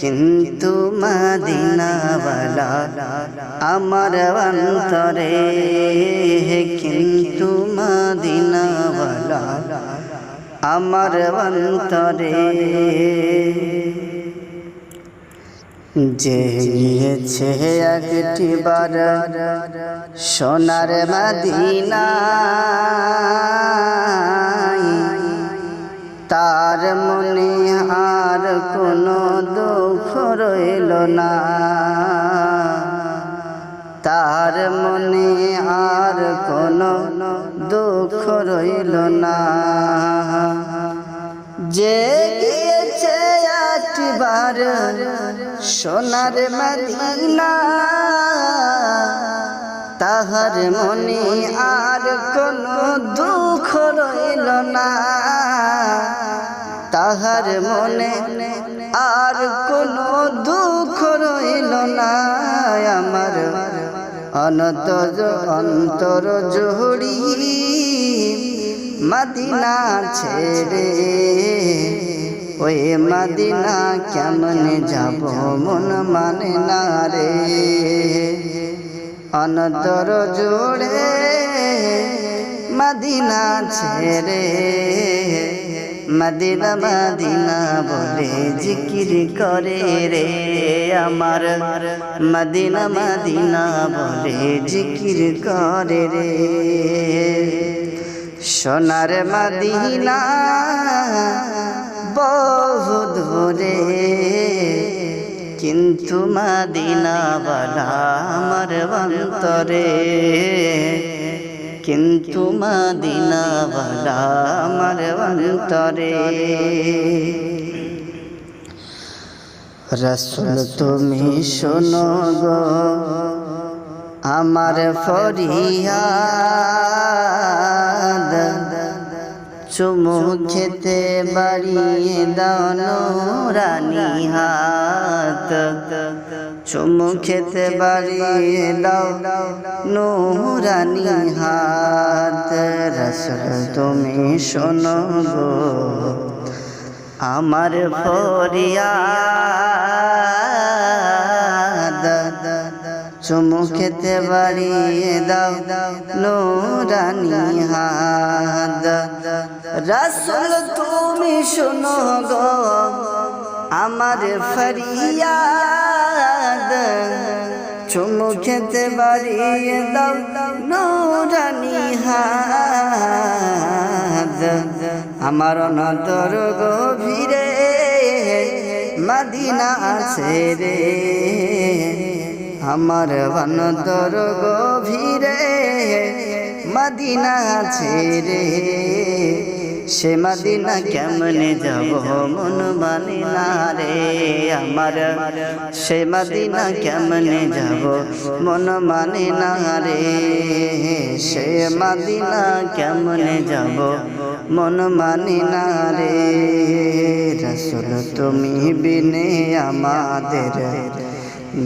কিন্তু মদিনাওয়ালা আমার অন্তরে কিন্তু মদিনাওয়ালা আমার অন্তরে যে গিয়েছে একটি বার সোনার মদিনা, তার মনে আর কোনো রইল না। তার মনে আর কোনো দুঃখ রইল না। যে গিয়েছে একবার সোনার মদিনা, তাহার মনে আর কোনো দুঃখ রইল না। তাহার মনে আর কোনো দুঃখ রইল না। আমার অনতজ অন্তর জোড়ি মদিনা ছেড়ে, ওই মদিনা কেমন যাব মন মানে না রে। অনতর জোড়ে মদিনা ছেড়ে মদিনা মদিনা বলে জিকির করে রে আমার। মদিনা মদিনা বলে জিকির করে রে। সোনার মদিনা বহু দূরে। কিন্তু মদিনা বলা আমার অন্তরে। কিন্তু মদিনাওয়ালা আমার অন্তরে। রসুল তুমি শোনো গো আমার ফরিয়াদ চুমু খেতে বাড়িয়ে দাও হাত চুমু খেতে বাড়িয়ে দাও নুরানি হাত রসল তুমি শোনো গো আমার ফরিয়াদ চুমু খেতে বাড়িয়ে দাও নুরানি হাত রসল, তুমি শোনো গো, আমার ফরিয়াদ। চুমু খেতে বাড়িয়ে দাও নুরানি হাত। আমার অনন্তর গভীরে মদিনা আছে রে। আমার অনন্তর গভীরে মদিনা রে। সে মদিনা কেমনে যাব মন মানে না রে আমার? সে মদিনা কেমনে যাব মন মানে না রে? সে মদিনা কেমনে যাব মন মানে না রে? রসুল তুমি বিনে আমাদের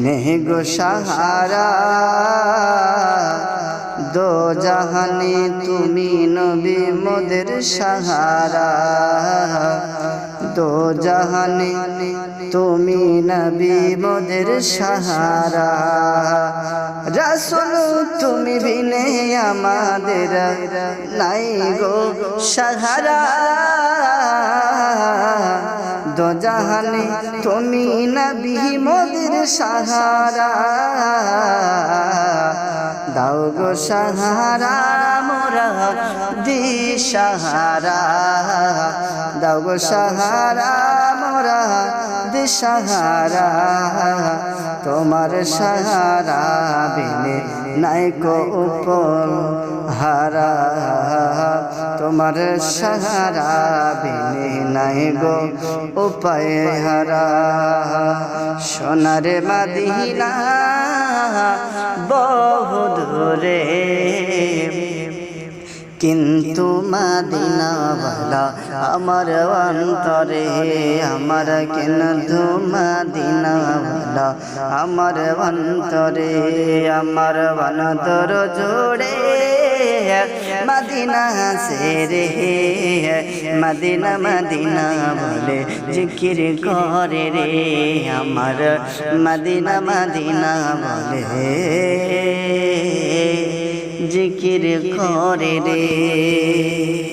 নেহ গো সাহারা। দো জাহানে তুমি নবী মোদের সাহারা। দো জাহানে তুমি নবী মোদের সাহারা। রসুল, তুমি বিনে আমাদের নাই গো সাহারা। দো জাহানে তুমি নবী মোদের সাহারা। গো সাহারা মোরা দিশাহারা দাও গো সাহারা মোরা দিশাহারা তোমার সাহারা বিনে নাই কো উপর হারা, তোমার সাহারা বিনে নাই গো উপায় হারা। সোনার মাদিনা বহু দূরে কিন্তু মাদিনাওয়ালা আমার অন্তরে, আমার কিন্তু মাদিনাওয়ালা? আমার অন্তরে, আমার অন্তর জোড়ে মদিনা সে রে মদিনা মদিনা বলে জিকির করে রে আমার। মদিনা মদিনা বলে জিকির করে রে?